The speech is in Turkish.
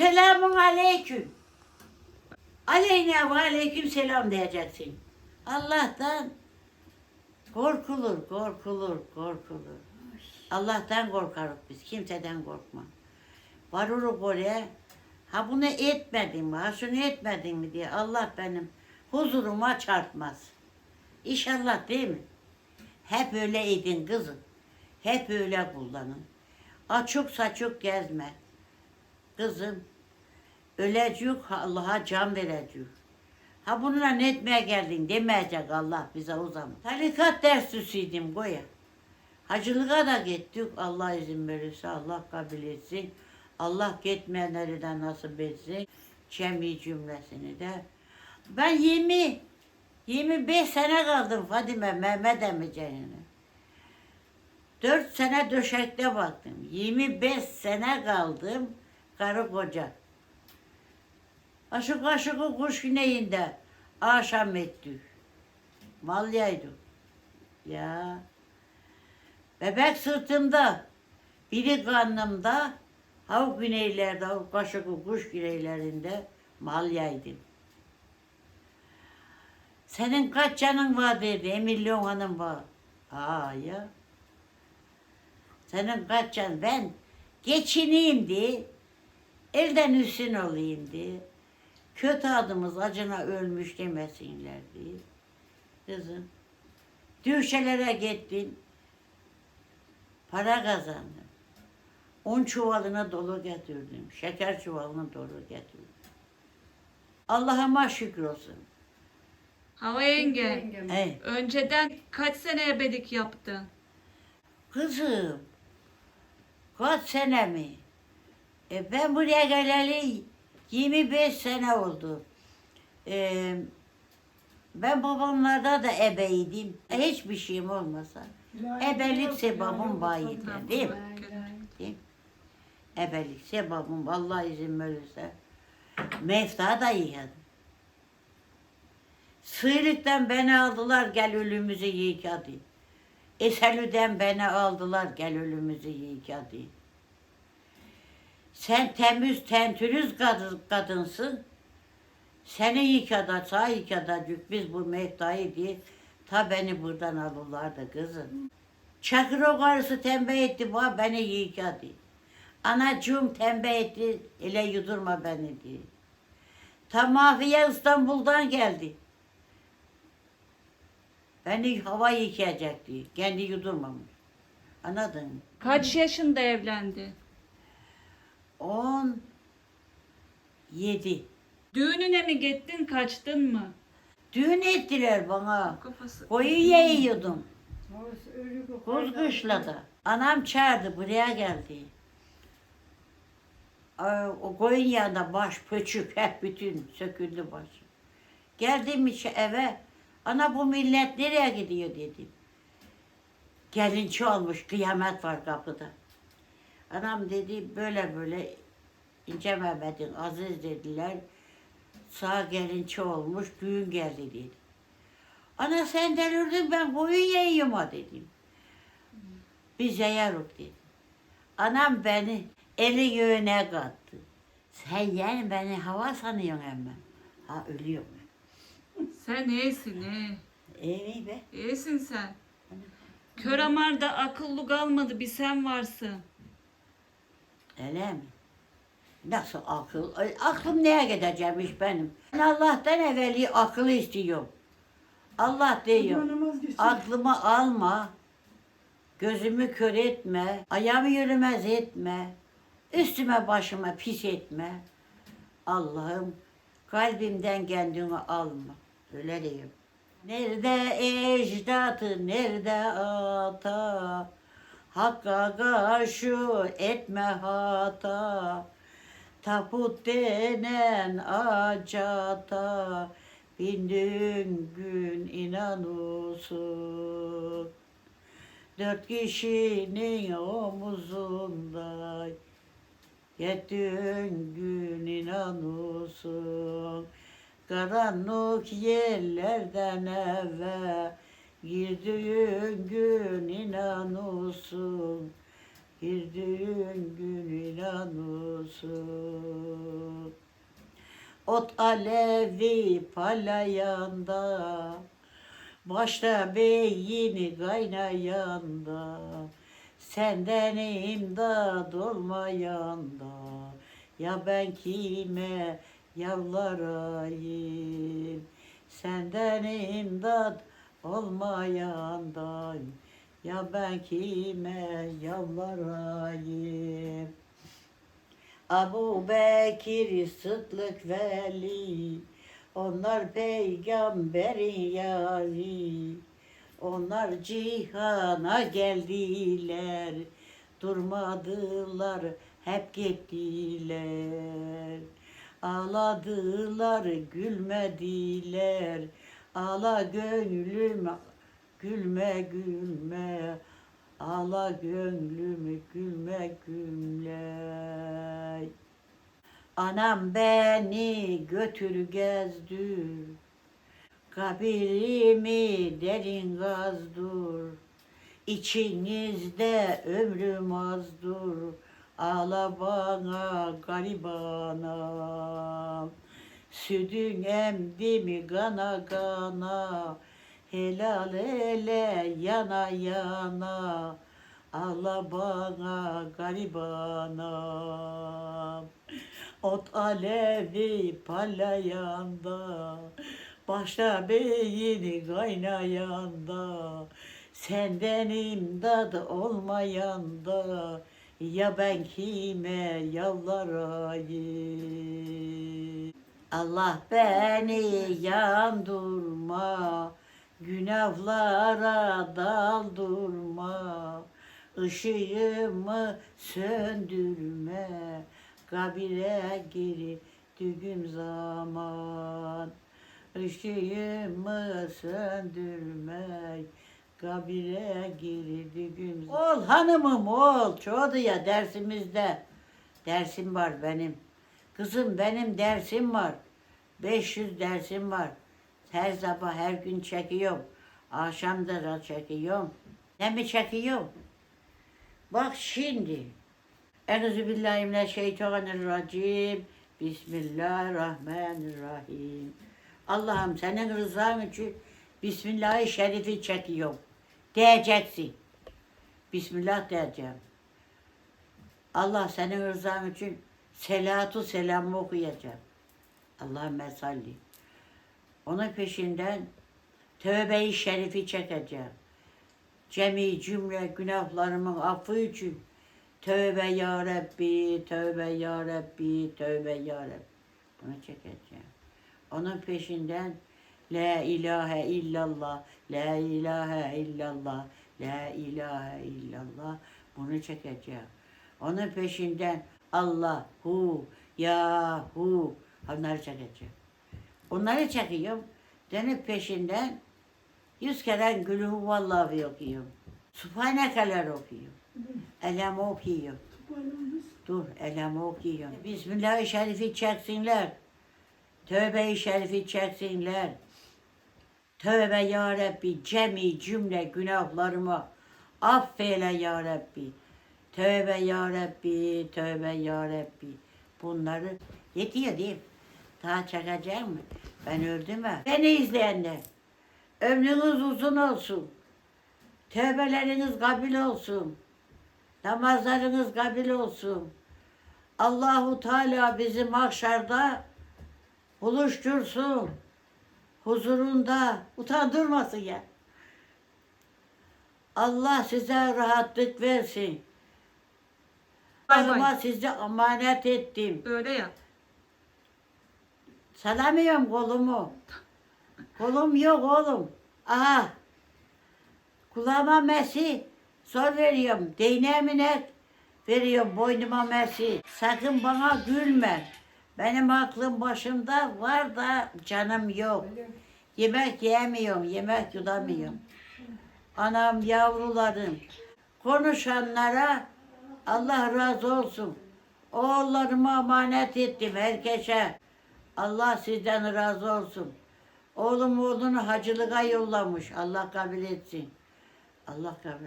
Selamun aleyküm. Aleyna ve aleyküm selam diyeceksin. Allah'tan korkulur, korkulur, korkulur. Allah'tan korkarız biz, kimseden korkma. Varuruk oraya, ha bunu etmedin mi, ha şunu etmedin mi diye Allah benim huzuruma çarpmaz. İnşallah değil mi? Hep öyle edin kızım. Hep öyle kullanın. Açık saçık gezme. Kızım, ölecek Allah'a can verecek. Ha bununla ne etmeye geldin demeyecek Allah bize o zaman. Tarikat derslisiydim goya. Hacılığa da gittik. Allah izin verirse Allah kabul etsin. Allah gitmeyenleri de nasip etsin. Cemi cümlesini de. Ben 20 25 sene kaldım Fadime Mehmet emiceyine. 4 sene döşekte baktım. 25 sene kaldım karı koca. Aşık aşıkı kuş güneyinde akşam ettik. Malyaydık. Ya. Bebek sırtımda, biri karnımda, havuk güneylerde, havuk kaşıkı kuş güneylerinde malyaydım. Senin kaç canın var dedi, e milyon hanım var. Ha ya. Senin kaç can, ben geçineyim diye, elden üstün olayım diye, kötü adımız acına ölmüş demesinler diye. Kızım, düşelere gittin, para kazandım. Un çuvalına dolu getirdim, şeker çuvalına dolu getirdim. Allah'ıma şükür olsun. Hava yenge, önceden kaç sene ebelik yaptın? kızım, kaç sene mi? E ben buraya geleli 25 sene oldu. E, ben babamlarda da ebeydim. E, hiçbir şeyim olmasa. Ebelik sebabım bayide değil mi? Değil mi? Ebelik sebabım Allah izin verirse. Mefta da yıkadım. Sıyrıktan beni aldılar gel ölümüzü yiyik hadi. Eselü'den beni aldılar gel ölümüzü yiyik hadi. Sen temiz tentürüz kadın, kadınsın. Seni yıkada, sağ yıkadacık biz bu meftayı diye ta beni buradan alırlardı kızım. Çakır o karısı tembih etti bu beni yıkadı. Anacığım tembih etti ile yudurma beni diye. Ta Mafiye İstanbul'dan geldi. Beni hava yıkayacak diye. Kendi yudurmamış. Anladın mı? Kaç yaşında evlendi? On yedi. Düğününe mi gittin, kaçtın mı? Düğün ettiler bana. Kafası. Koyu yiyordum. Kuzkışla'da. Anam çağırdı buraya geldi. Ay, O koyun yanında baş pöçük hep bütün söküldü baş. Geldim içi eve. Ana bu millet nereye gidiyor dedim. Gelinçi olmuş kıyamet var kapıda. Anam dedi böyle böyle İnce Mehmet'in Aziz dediler. Sağ gelinçi olmuş düğün geldi dedi. Ana sen delirdin ben koyun yiyeyim ha dedim. Biz yayarız dedi. Anam beni eli yöne kattı. Sen yani beni hava sanıyorsun hemen. Ha ölüyorum Sen iyisin, iyi. ben. İyi be. İyisin sen. Kör amarda akıllı kalmadı, bir sen varsın. Öyle mi? Nasıl akıl? Aklım neye gidecekmiş benim? Ben Allah'tan evveli akıl istiyorum. Allah diyor. Aklımı alma. Gözümü kör etme. Ayağımı yürümez etme. Üstüme başıma pis etme. Allah'ım kalbimden kendini alma. Öyle diyor. Nerede ecdatı, nerede ata? Hakka karşı etme hata. Taput denen acata. Bindin gün inanıyorsun. Dört kişinin omuzunda Yettin gün inanıyorsun Karanlık yerlerden eve Girdiğin gün inanıyorsun Girdiğin gün inanıyorsun Ot alevi palayanda Başta beyini kaynayanda Senden imdad olmayanda. Ya ben kime yalvarayım? Senden imdad olmayanda Ya ben kime yalvarayım? Abu Bekir, Sıddık, Veli Onlar peygamberin yari Onlar cihana geldiler Durmadılar, hep gittiler. Ağladılar, gülmediler Ağla gönlüm, gülme gülme. Ağla gönlüm gülme gülme. Anam beni götür gezdir. Kabirimi derin gazdır İçinizde ömrüm azdır. Ağla bana garibanam Südün emdi mi gana gana Helal ele yana yana. Allah bana garibanam Ot alevi palayanda Başta beyni kaynayanda. Senden imdad olmayanda Ya ben kime yalvarayım Allah beni yandırma Günahlara daldırma Işığımı söndürme Kabire geri dügüm zaman Işığımı söndürmek Kabire geri dügüm zaman. Ol hanımım ol. Çoğdu ya dersimizde. Dersim var benim Kızım benim dersim var 500 dersim var her sabah her gün çekiyorum. Akşamda da çekiyorum. Ne mi çekiyorum? Bak şimdi. Euzubillahimineşşeytanirracim. Bismillahirrahmanirrahim. Allah'ım senin rızan için Bismillah-ı Şerif'i çekiyorum. Diyeceksin. Bismillah diyeceğim. Allah senin rızan için selatu selamı okuyacağım. Allahümme salli. Onun peşinden tövbe-i şerifi çekeceğim. Cemi cümle günahlarımın affı için tövbe ya Rabbi, tövbe ya Rabbi, tövbe ya Rabbi. Bunu çekeceğim. Onun peşinden La ilahe illallah, la ilahe illallah, la ilahe illallah. Bunu çekeceğim. Onun peşinden Allahu, Yahu. Onları çekeceğim. Onları çekiyorum. Dönüp peşinden yüz kere gülü huvallahi okuyorum. Subhanekeler okuyorum. Elem okuyorum. Dur elem okuyorum. Bismillah-i Şerif'i çeksinler. Tövbe-i Şerif'i çeksinler. Tövbe ya Rabbi cemi cümle günahlarımı affeyle ya Rabbi. Tövbe ya Rabbi, tövbe ya Rabbi. Bunları yetiyor değil mi? Daha çakacak mı? Ben öldüm mü? Beni izleyenler. Ömrünüz uzun olsun. Tövbeleriniz kabil olsun. Namazlarınız kabil olsun. Allahu Teala bizi mahşerde buluştursun. Huzurunda utandırmasın ya. Allah size rahatlık versin. Allah'ıma sizi emanet ettim. Öyle ya. Salamıyorum kolumu. Kolum yok oğlum. Aha. Kulağıma mesi. Sor veriyorum. Değneğimine veriyorum boynuma mesi. Sakın bana gülme. Benim aklım başımda var da canım yok. Yemek yemiyorum, yemek yudamıyorum. Anam, yavrularım. Konuşanlara Allah razı olsun. Oğullarıma emanet ettim herkese. Allah sizden razı olsun. Oğlum oğlunu hacılığa yollamış. Allah kabul etsin. Allah kabul